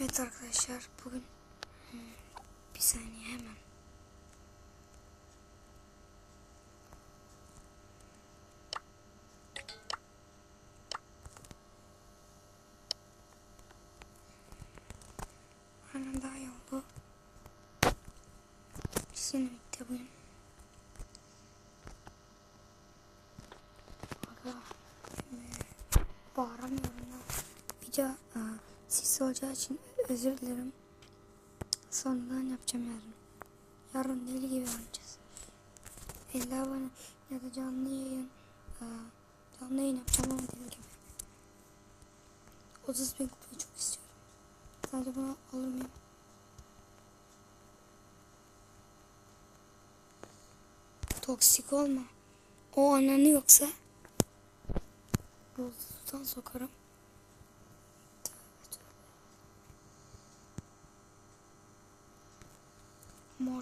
Evet arkadaşlar bugün hmm, bir saniye hemen. Hemen daha iyi oldu. Şimdi bitti bugün. Bağıramıyorum da. Video sesi olacağı için özür dilerim. Sonradan yapacağım yarın. Yarın deli gibi oynayacağız. 50 abone ya da canlı yayın e, canlı yayın yapacağım ama deli gibi. 30 bin kupayı çok istiyorum. Sadece bunu alır mıyım? Toksik olma. O ananı yoksa buzdan sokarım.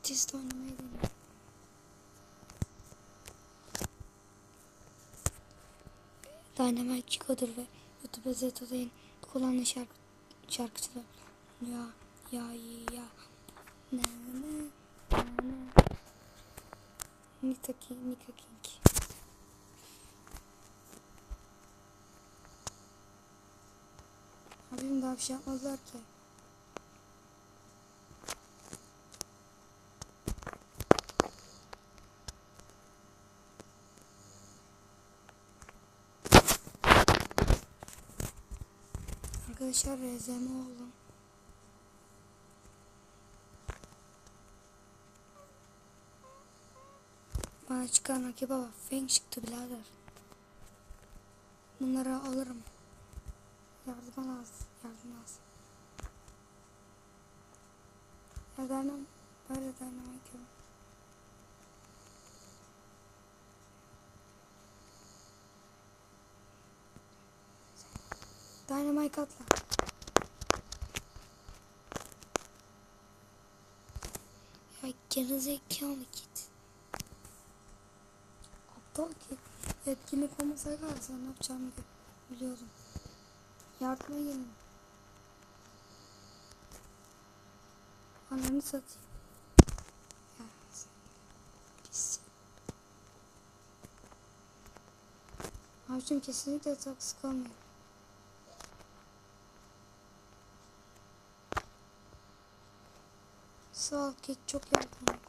Mortis'te oynamayı deniyorum. Dynamite Chico'dur ve YouTube Zeto'dayın kullanılan şarkı, şarkıcılar. Ya ya ya ne ne ne Nita King, Nika King. Abim daha bir şey yapmazlar ki. Arkadaşlar RZM oldum. Bana çıkan rakibe bak. Feng çıktı birader. Bunları alırım. Yardım lazım. Yardım lazım. Yardım böyle dayanamayı görüyorum. Dynamite atla. Ya gerizekalı git. Aptal ki. Etkinlik olmasaydı sen ne yapacağımı biliyordum. Yardıma gelin. Ananı satayım. Abicim kesinlikle toksik olmuyor. Sağ ol ki çok yardım.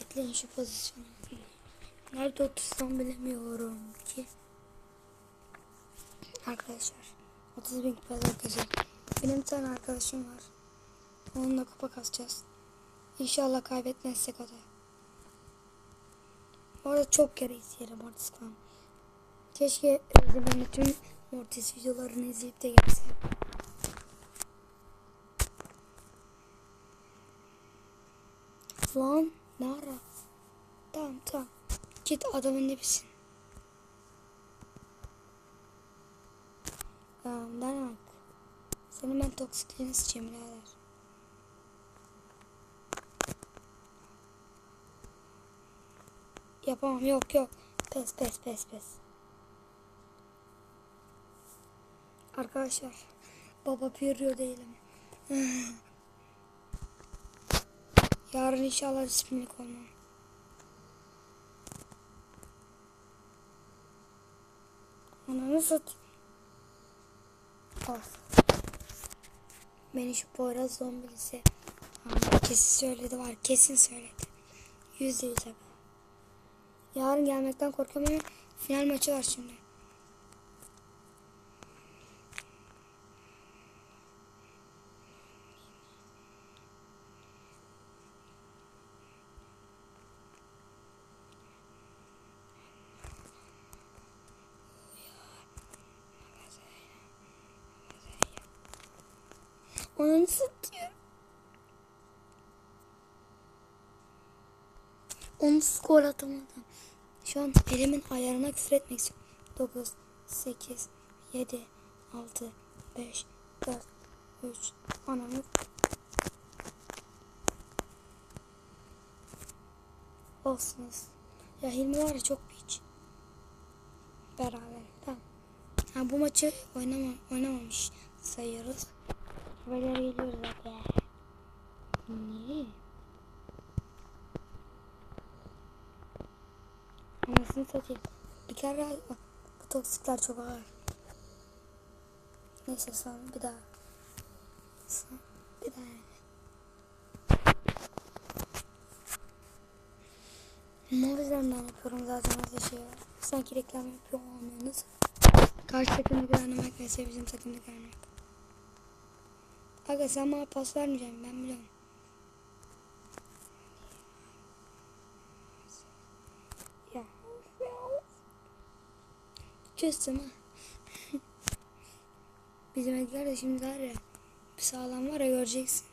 Bekleyin şu pozisyonu. Nerede otursam bilemiyorum ki. Arkadaşlar 30 bin kupa arkadaşlar. Benim bir tane arkadaşım var. Onunla kupa kasacağız. İnşallah kaybetmezsek o da. Bu arada çok kere izleyelim falan. Keşke Özlem'in tüm Mortis videolarını izleyip de gelse. Lan ne ara? Tamam tamam. Git adamın dibisin. Tamam bak. Senin ben toksikliğini sıçayım birader. Yapamam yok yok. Pes pes pes pes. Arkadaşlar baba pürüyor değilim. Yarın inşallah disiplinlik olmam. Ananı satayım. Of. Beni şu Poyraz zombilisi kesin söyledi var. Kesin söyledi. Yüzde yüz abi. Yarın gelmekten korkuyorum ama final maçı var şimdi. Onu satıyor. Onu skor atamadım. Şu an elimin ayarına küfür etmek istiyorum. 9, 8, 7, 6, 5, 4, 3, anamı. Olsunuz. Ya Hilmi var ya çok piç. Beraber. Tamam. Ha, bu maçı oynama, oynamamış sayıyoruz. Haberler geliyor zaten. Niye? Anasını satayım. Bir kere bu toksikler çok ağır. Neyse sonra bir daha. Sonra bir daha yani. Mor üzerinden yapıyorum zaten öyle şey. Sanki reklam yapıyor olmuyorsunuz. Karşı takımdakiler oynamak ve bizim takımdakiler oynamak. Aga sen bana pas vermeyeceksin ben biliyorum. Ya. Küstüm ha. Bizim Edgar da şimdi var ya. Bir sağlam var ya göreceksin.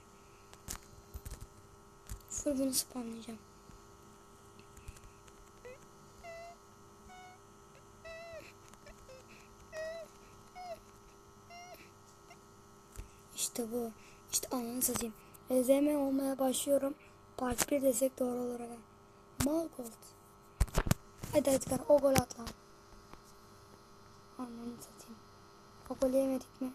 Full bunu spamlayacağım. İşte bu. İşte ananı satayım. Rezeme olmaya başlıyorum. Part 1 desek doğru olur aga. Mal gold. Hadi Edgar o gol at lan. Ananı satayım. O golü yemedik mi?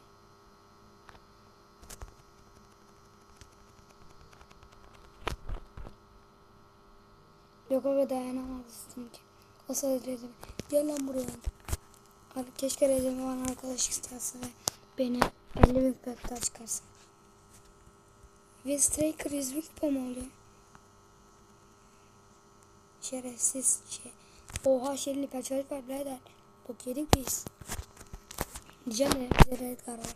Yok aga dayanamazdım ki. O sırada. Gel lan buraya. Abi keşke Rezeme bana arkadaş istese ve beni 50 bin pekler çıkarsa. Ve Striker 100 bin kupa mı oluyor? Şerefsiz şey. Oha şeyli peçelik var birader. Bok yedik biz. Diyeceğim de bize Redgar var.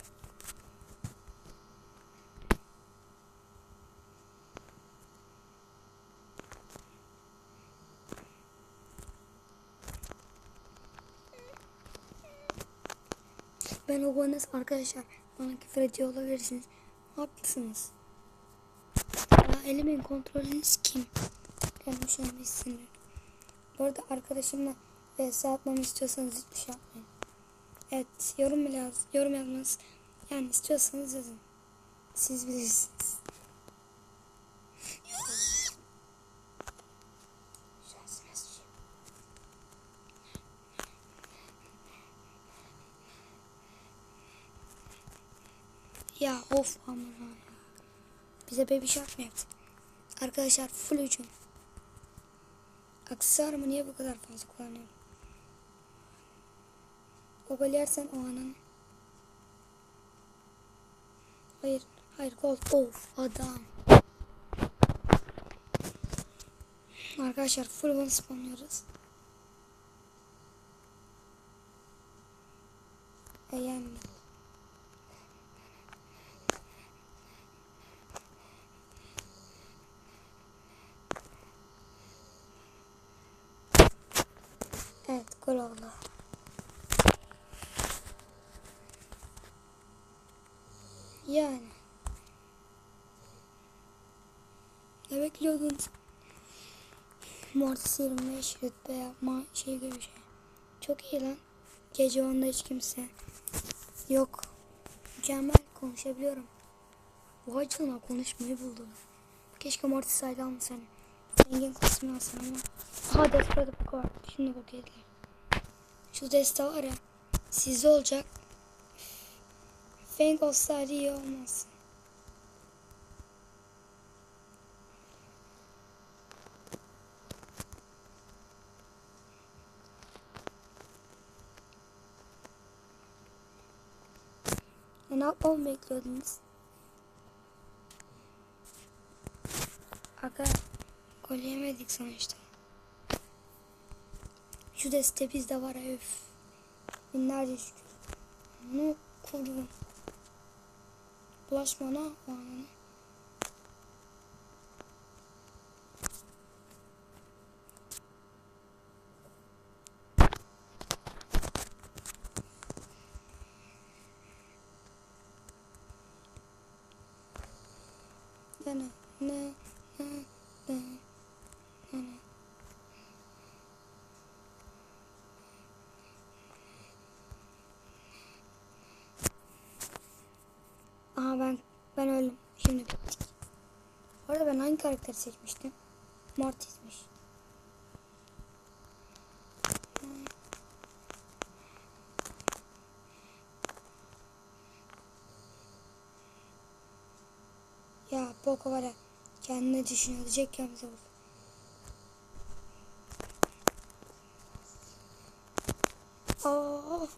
Ben o arkadaşlar bana küfür ediyor olabilirsiniz. Haklısınız. Ya elimin kontrolünüz kim? Gelmiş olmışsındır. Bu arada arkadaşımla vs atmamı istiyorsanız hiçbir şey yapmayın. Evet yorum yaz. Yorum yapmanız yani istiyorsanız yazın. Siz bilirsiniz. Ya of aman. Bize baby shark mı yaptı? Arkadaşlar full hücum. Aksesuarımı niye bu kadar fazla kullanıyorum? O yersen o anın. Hayır. Hayır gol. Of adam. Arkadaşlar full one spamlıyoruz. E oldu. Yani. Ne bekliyordunuz? Mortis 25 rütbe yapma şey gibi şey. Çok iyi lan. Gece onda hiç kimse yok. Mükemmel konuşabiliyorum. Bu açılma konuşmayı buldum. Keşke Mortis saydı almasaydım. Zengin kısmını alsam ama. Aha Desperate Book var. Şimdi bok yediler. Şu deste var ya. Sizde olacak. Fang olsaydı iyi olmaz. E ne yapmamı bekliyordunuz? Aga gol yemedik sonuçta. Şu deste bizde var öf. Binlerce şükür. Bunu kurdum. Bulaşma ona o anana. Ne ne ne ne ne ne hangi karakteri seçmiştim? Mortis'miş. Ya Poco var ya kendine düşünülecek yalnız oldu. Oh.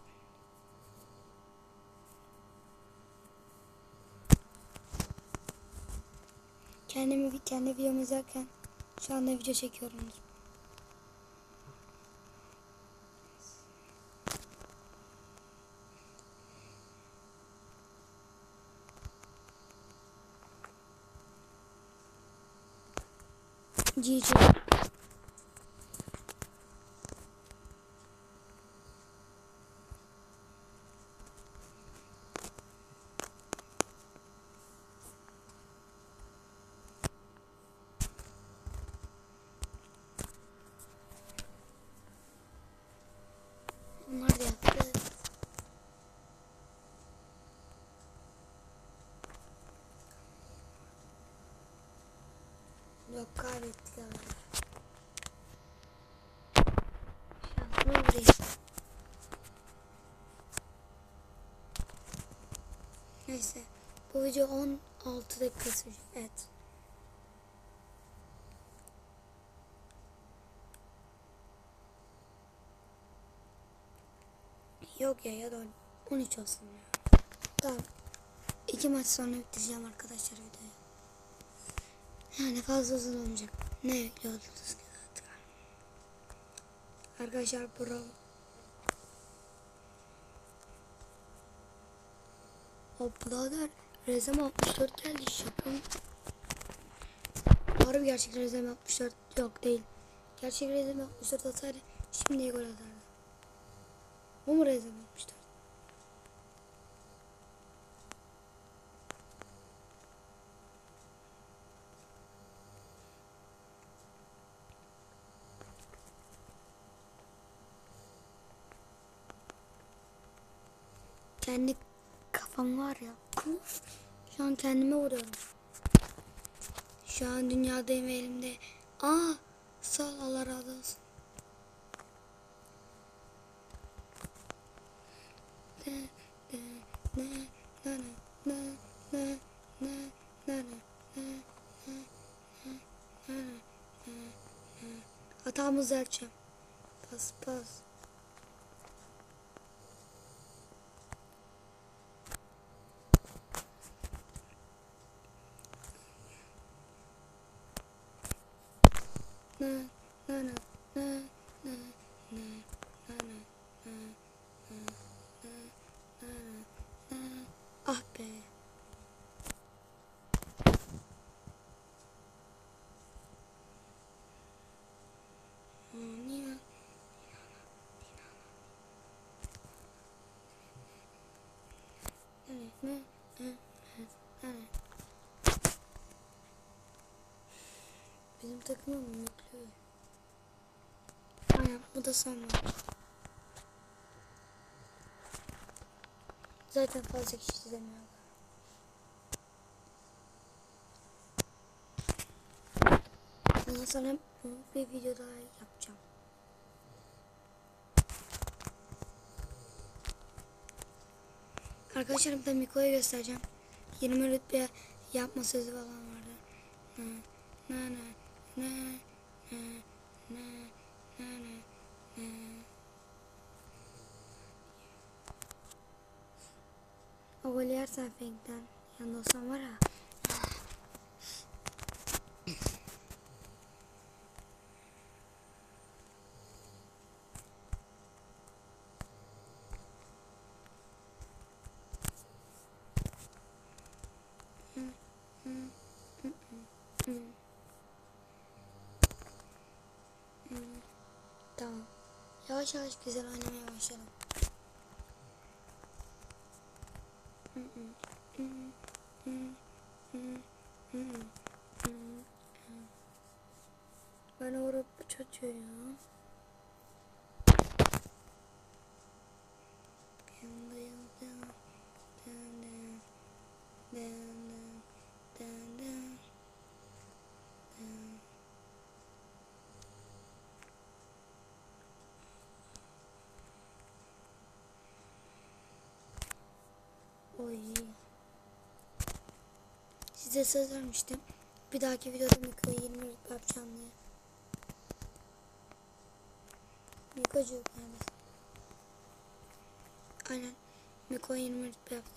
Kendimi kendi videomu izlerken şu anda video çekiyorumdur. GG. Bunlar da yaptı. Yok kaybettik ama. Şansıma vurayım. Neyse. Bu video 16 dakika sürecek. Evet. Yok ya ya da 13 olsun ya. Tamam. İki maç sonra bitireceğim arkadaşlar videoyu. Yani fazla uzun olmayacak. Ne bekliyordunuz ki zaten? Arkadaşlar bro. O birader Rezem 64 geldi şaka mı? Harbi gerçek Rezem 64 yok değil. Gerçek Rezem 64 atsaydı şimdiye gol atardı. Bu mu Rezem 64? Kendi kafam var ya. Şu an kendime vuruyorum. Şu an dünyadayım elimde. Aa, sağ ol Allah razı olsun. Ne, ne, ne, ne, Bizim takımım yüklü. Aynen bu da son var. Zaten fazla kişi izlemiyor. Ondan sonra bir video daha yapacağım. Arkadaşlar ben Miko'ya göstereceğim. 20 rütbe yapma sözü falan vardı. Na na Oğullar sen fengden yanında olsam var ha. Tamam. Yavaş yavaş güzel oynamaya başladım. Ben Avrupa çocuğuyum. Size söz vermiştim. Bir dahaki videoda Miko'yu 20 rütbe yapacağım diye. Miko'cuk neredesin? Aynen. Miko'yu 20 rütbe yaptım.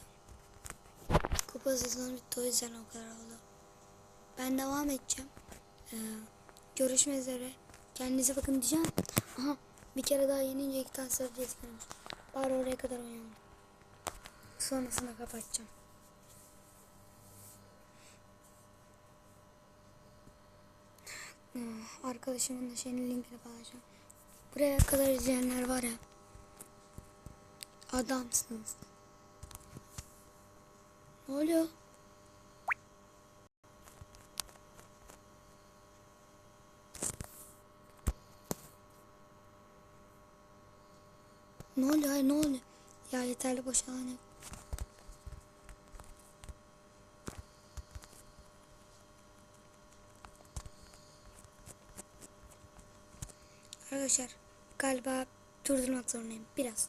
Kupa sezonu bitti o yüzden o kadar oldu. Ben devam edeceğim. Ee, görüşmek üzere. Kendinize bakın diyeceğim. Aha bir kere daha yenince iki tane söyleyeceğiz. Bari oraya kadar oynayalım. Sonrasında kapatacağım. Ee, Arkadaşımın da şeyinin linkini paylaşacağım. Buraya kadar izleyenler var ya. Adamsınız. Ne oluyor? Ne oluyor? Hayır ne oluyor? Ya yeterli boşalan yok. Arkadaşlar galiba durdurmak zorundayım biraz.